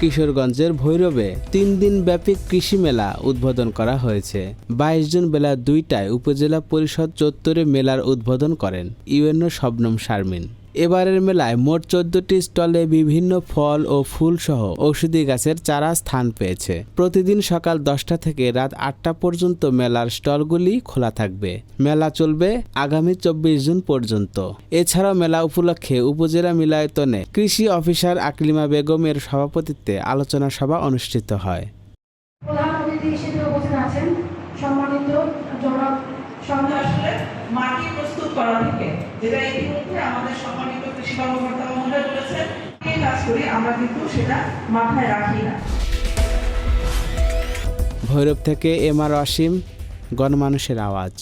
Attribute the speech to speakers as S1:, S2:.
S1: কিশোরগঞ্জের ভৈরবে তিন দিন ব্যাপী কৃষি মেলা উদ্বোধন করা হয়েছে। বাইশ জুন বেলা দুইটায় উপজেলা পরিষদ চত্বরে মেলার উদ্বোধন করেন ইউএনও শবনম শারমিন। এবারের মেলায় মোট চোদ্দটি স্টলে বিভিন্ন ফল ও ফুল সহ ঔষধি গাছের চারা স্থান পেয়েছে। প্রতিদিন সকাল দশটা থেকে রাত আটটা পর্যন্ত মেলার স্টলগুলি খোলা থাকবে। মেলা চলবে আগামী চব্বিশ জুন পর্যন্ত। এছাড়াও মেলা উপলক্ষে উপজেলা মিলায়তনে কৃষি অফিসার আকলিমা বেগমের সভাপতিত্বে আলোচনা সভা অনুষ্ঠিত হয়।
S2: থেকে যেটা ইতিমধ্যে আমাদের সম্মানিত কৃষি কর্মকর্তা মহোদয় বলেছেন, এই কাজ করি আমরা কিন্তু সেটা মাথায় রাখি না।
S1: ভৈরব থেকে এম আর অসীম, গণমানুষের আওয়াজ।